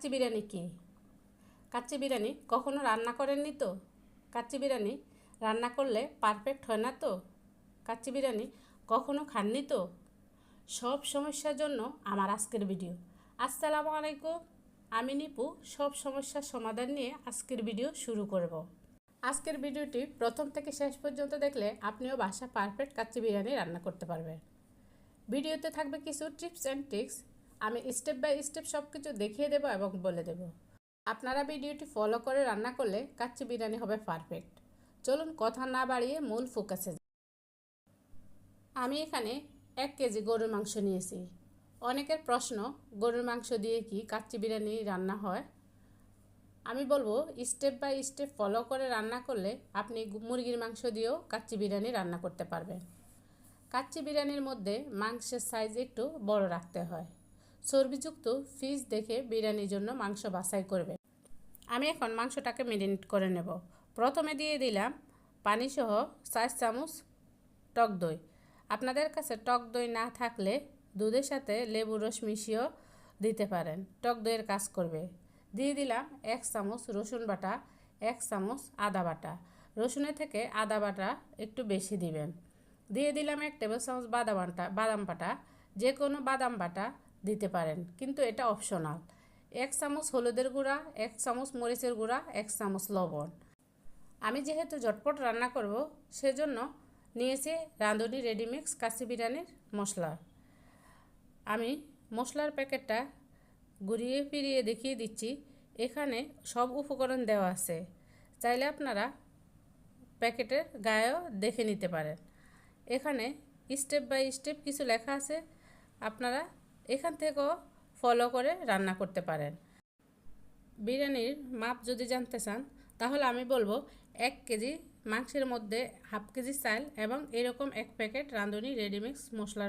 কাচ্চি বিরিয়ানি কী? কাচ্চি বিরিয়ানি? কখনো রান্না করেননি তো? কাচ্চি বিরিয়ানি রান্না করলে পারফেক্ট হয় না তো? কাচ্চি বিরিয়ানি কখনো খাননি তো? সব সমস্যার জন্য আমার আজকের ভিডিও আসসালামু আলাইকুম। আমি নিপু, সব সমস্যার সমাধান নিয়ে আজকের ভিডিও শুরু করব। আজকের ভিডিওটি প্রথম থেকে শেষ পর্যন্ত দেখলে আপনিও বাসা পারফেক্ট কাচ্চি বিরিয়ানি রান্না করতে পারবেন। ভিডিওতে থাকবে কিছু টিপস অ্যান্ড ট্রিক্স আমি স্টেপ বাই স্টেপ সব কিছু দেখিয়ে দেবো এবং বলে দেব। আপনারা ভিডিওটি ফলো করে রান্না করলে কাচ্চি বিরিয়ানি হবে পারফেক্ট চলুন কথা না বাড়িয়ে মূল ফোকাসে। আমি এখানে এক কেজি গরুর মাংস নিয়েছি। অনেকের প্রশ্ন, গরুর মাংস দিয়ে কি কাচ্চি বিরিয়ানি রান্না হয়? আমি বলব স্টেপ বাই স্টেপ ফলো করে রান্না করলে আপনি মুরগির মাংস দিয়েও কাচ্চি বিরিয়ানি রান্না করতে পারবেন। কাচ্চি বিরিয়ানির মধ্যে মাংসের সাইজ একটু বড় রাখতে হয়। চর্বিযুক্ত ফিস দেখে বিরিয়ানির জন্য মাংস বাছাই করবে। আমি এখন মাংসটাকে মেরিনেট করে নেব। প্রথমে দিয়ে দিলাম পানিসহ চার চামচ টক দই। আপনাদের কাছে টক দই না থাকলে দুধের সাথে লেবু রস মিশিয়েও দিতে পারেন। টক দইয়ের কাজ করবে। দিয়ে দিলাম এক চামচ রসুন বাটা, এক চামচ আদা বাটা। রসুনের থেকে আদা বাটা একটু বেশি দিবেন। দিয়ে দিলাম এক টেবিল চামচ বাদাম বাটা বাদাম বাটা। যে কোনো বাদাম বাটা দিতে পারেন। কিন্তু এটা অপশনাল এক চামচ হলুদের গুঁড়া, এক চামচ মরিচের গুঁড়া, এক চামচ লবণ। আমি যেহেতু ঝটপট রান্না করব, সেজন্য নিয়েছি রাঁধুনি রেডিমিক্স কাশি বিরিয়ানির মশলা। আমি মশলার প্যাকেটটা ঘুরিয়ে ফিরিয়ে দেখিয়ে দিচ্ছি। এখানে সব উপকরণ দেওয়া আছে। চাইলে আপনারা প্যাকেটের গায়েও দেখে নিতে পারেন। এখানে স্টেপ বাই স্টেপ কিছু লেখা আছে। আপনারা এখান থেকেও ফলো করে রান্না করতে পারেন। বিরিয়ানির মাপ যদি জানতে চান, তাহলে আমি বলব এক কেজি মাংসের মধ্যে হাফ কেজি চাল এবং এরকম এক প্যাকেট রাঁধুনি রেডিমিক্স মশলা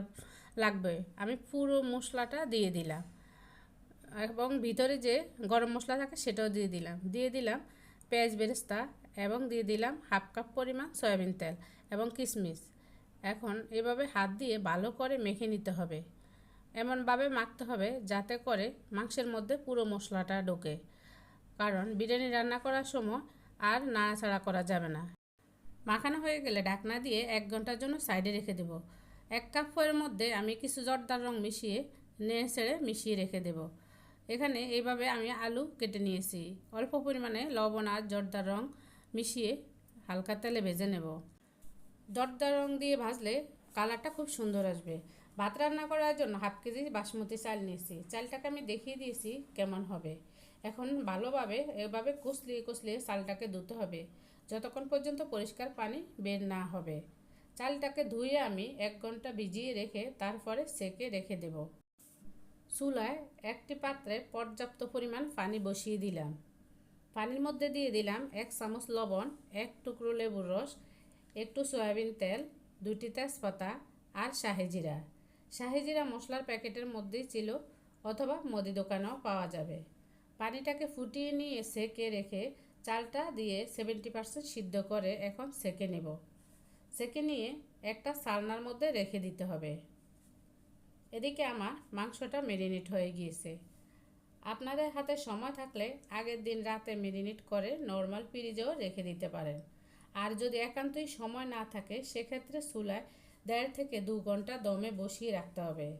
লাগবে। আমি পুরো মশলাটা দিয়ে দিলাম এবং ভিতরে যে গরম মশলা থাকে সেটাও দিয়ে দিলাম। দিয়ে দিলাম পেঁয়াজ বেরেস্তা এবং দিয়ে দিলাম হাফ কাপ পরিমাণ সয়াবিন তেল এবং কিশমিশ। এখন এভাবে হাত দিয়ে ভালো করে মেখে নিতে হবে। এমনভাবে মাখতে হবে যাতে করে মাংসের মধ্যে পুরো মশলাটা ঢোকে। কারণ বিরিয়ানি রান্না করার সময় আর নাড়াচাড়া করা যাবে না। মাখানো হয়ে গেলে ঢাকনা দিয়ে এক ঘণ্টার জন্য সাইডে রেখে দেব। এক কাপ ফয়ের মধ্যে আমি কিছু জর্দার রং মিশিয়ে নেড়ে ছেড়ে মিশিয়ে রেখে দেব। এখানে এইভাবে আমি আলু কেটে নিয়েছি। অল্প পরিমাণে লবণ আর জর্দার রং মিশিয়ে হালকা তেলে ভেজে নেব। জর্দার রং দিয়ে ভাজলে কালারটা খুব সুন্দর আসবে। ভাত রান্না করার জন্য হাফ কেজি বাসমতি চাল নিয়েছি। চালটাকে আমি দেখিয়ে দিয়েছি কেমন হবে। এখন ভালোভাবে, এভাবে কুচলিয়ে কুচলিয়ে চালটাকে ধুতে হবে। যতক্ষণ পর্যন্ত পরিষ্কার পানি বের না হবে। চালটাকে ধুয়ে আমি এক ঘণ্টা ভিজিয়ে রেখে তারপরে সেকে রেখে দেব। চুলায় একটি পাত্রে পর্যাপ্ত পরিমাণ পানি বসিয়ে দিলাম। পানির মধ্যে দিয়ে দিলাম এক চামচ লবণ, এক টুকরো লেবুর রস, একটু সয়াবিন তেল দুটি তেজপাতা আর শাহিজিরা শাহিজিরা মশলার প্যাকেটের মধ্যেই ছিল অথবা মুদি দোকানেও পাওয়া যাবে। পানিটাকে ফুটিয়ে নিয়ে সেকে রেখে চালটা দিয়ে সেভেন্টি পার্সেন্ট সিদ্ধ করে এখন সেকে নেব। সেকে নিয়ে একটা সালনার মধ্যে রেখে দিতে হবে। এদিকে আমার মাংসটা মেরিনেট হয়ে গিয়েছে। আপনাদের হাতে সময় থাকলে আগের দিন রাতে মেরিনেট করে নর্মাল ফ্রিজেও রেখে দিতে পারেন। আর যদি একান্তই সময় না থাকে, সেক্ষেত্রে চুলায় দেড় থেকে দু ঘণ্টা দমে বসিয়ে রাখতে হবে।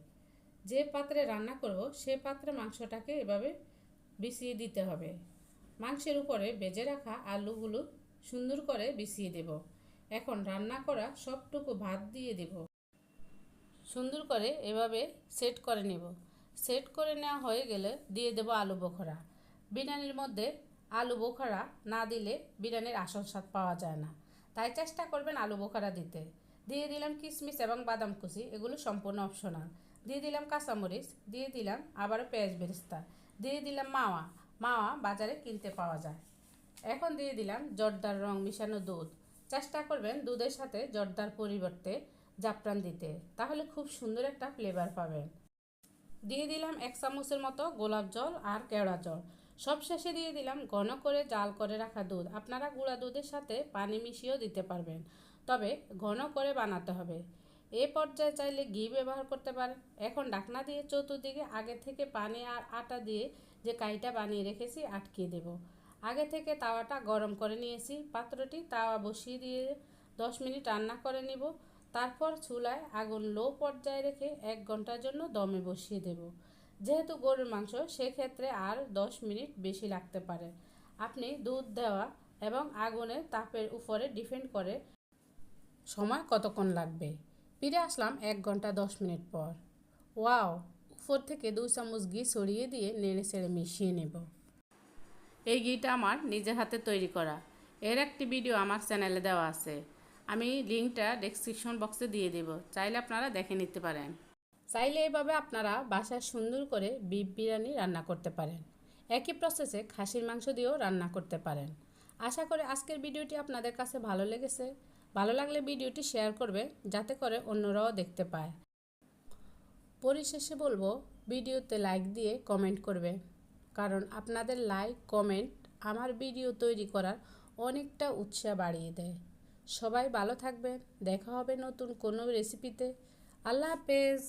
যে পাত্রে রান্না করব, সে পাত্রে মাংসটাকে এভাবে বিছিয়ে দিতে হবে। মাংসের উপরে বেজে রাখা আলুগুলো সুন্দর করে বিছিয়ে দেব। এখন রান্না করা সবটুকু ভাত দিয়ে দেব। সুন্দর করে এভাবে সেট করে নেব। সেট করে নেওয়া হয়ে গেলে দিয়ে দেব আলু বোখরা। বিরিয়ানির মধ্যে আলু বোখরা না দিলে বিরিয়ানির আসল স্বাদ পাওয়া যায় না। তাই চেষ্টা করবেন আলু বোখরা দিতে। দিয়ে দিলাম কিশমিশ এবং বাদাম কুচি, এগুলো সম্পূর্ণ অপশনাল দিয়ে দিলাম কাঁচামরিচ, দিয়ে দিলাম আবারও পেঁয়াজ বেরিস্তা। দিয়ে দিলাম মাওয়া মাওয়া বাজারে কিনতে পাওয়া যায়। এখন দিয়ে দিলাম জর্দার রং মিশানো দুধ। চেষ্টা করবেন দুধের সাথে জর্দার পরিবর্তে জাফরান দিতে, তাহলে খুব সুন্দর একটা ফ্লেভার পাবেন। দিয়ে দিলাম এক চামচের মতো গোলাপ জল আর কেওড়া জল। সব শেষে দিয়ে দিলাম ঘন করে জাল করে রাখা দুধ। আপনারা গুঁড়া দুধের সাথে পানি মিশিয়েও দিতে পারবেন। তবে ঘন করে বানাতে হবে। এ পর্যায়ে চাইলে ঘি ব্যবহার করতে পারেন। এখন ঢাকনা দিয়ে চতুর্দিকে আগে থেকে পানি আর আটা দিয়ে যে কাইটা বানিয়ে রেখেছি আটকিয়ে দেব। আগে থেকে তাওয়াটা গরম করে নিয়েছি। পাত্রটি তাওয়া বসিয়ে দিয়ে দশ মিনিট রান্না করে নিব। তারপর চুলায় আগুন লো পর্যায়ে রেখে এক ঘণ্টার জন্য দমে বসিয়ে দেব। যেহেতু গরুর মাংস, সেক্ষেত্রে আর দশ মিনিট বেশি লাগতে পারে। আপনি দুধ দেওয়া এবং আগুনের তাপের উপরে ডিপেন্ড করে সময় কতক্ষণ লাগবে? ফিরে আসলাম এক ঘণ্টা দশ মিনিট পর। ওয়াও, উপর থেকে দুই চামচ ঘি ছড়িয়ে দিয়ে নেড়ে চেড়ে মিশিয়ে নেব। এই ঘিটা আমার নিজের হাতে তৈরি করা। এর একটি ভিডিও আমার চ্যানেলে দেওয়া আছে। আমি লিঙ্কটা ডেসক্রিপশন বক্সে দিয়ে দেব। চাইলে আপনারা দেখে নিতে পারেন। চাইলে এভাবে আপনারা বাসায় সুন্দর করে বিপ বিরিয়ানি রান্না করতে পারেন। একই প্রসেসে খাসির মাংস দিয়েও রান্না করতে পারেন। আশা করি আজকের ভিডিওটি আপনাদের কাছে ভালো লেগেছে। ভালো লাগলে ভিডিওটি শেয়ার করবে, যাতে করে অন্যরাও দেখতে পায়। পরিশেষে বলব, ভিডিওতে লাইক দিয়ে কমেন্ট করবে। কারণ আপনাদের লাইক কমেন্ট আমার ভিডিও তৈরি করার অনেকটা উৎসাহ বাড়িয়ে দেয়। সবাই ভালো থাকবেন, দেখা হবে নতুন কোনো রেসিপিতে আল্লাহ হাফেজ।